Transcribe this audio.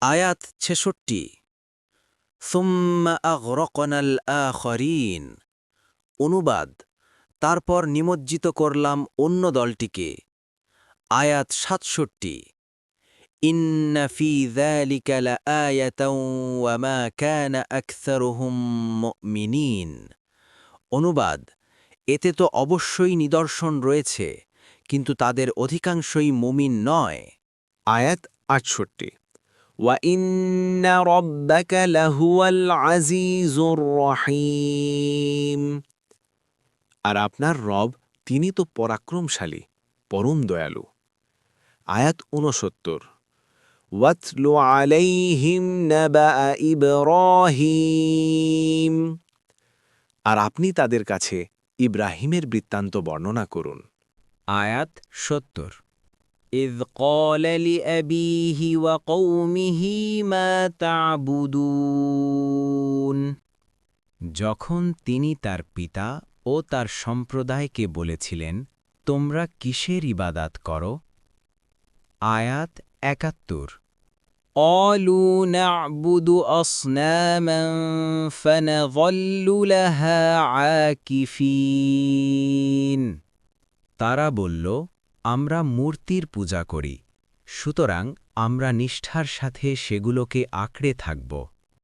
আয়াত ছেষট্টি। সুম্মাগরকনাল আরিন অনুবাদ, তারপর নিমজ্জিত করলাম অন্য দলটিকে। আয়াত সাতষট্টি। অনুবাদ, এতে তো অবশ্যই নিদর্শন রয়েছে, কিন্তু তাদের অধিকাংশই মুমিন নয়। আয়াত আটষট্টি। وَإِنَّ رَبَّكَ لَهُوَ الْعَزِيزُ الرَّحِيمُ আর আপনার রব তিনি তো পরাক্রমশালী পরম দয়ালু আয়াত ঊনসত্তর وَاتْلُ عَلَيْهِمْ نَبَأَ إِبْرَاهِيمَ আর আপনি তাদের কাছে ইব্রাহিমের বৃত্তান্ত বর্ণনা করুন আয়াত সত্তর إذ قال لأبيه وقومه ما تعبدون যখন তিনি তার পিতা ও তার সম্প্রদায়কে বলেছিলেন তোমরা কিসের ইবাদাত করো আয়াত একাত্তর قالوا نعبد أصناما فنظل لها عاكفين তারা বলল আমরা মূর্তির পূজা করি সুতরাং আমরা নিষ্ঠার সাথে সেগুলোকে আঁকড়ে থাকব।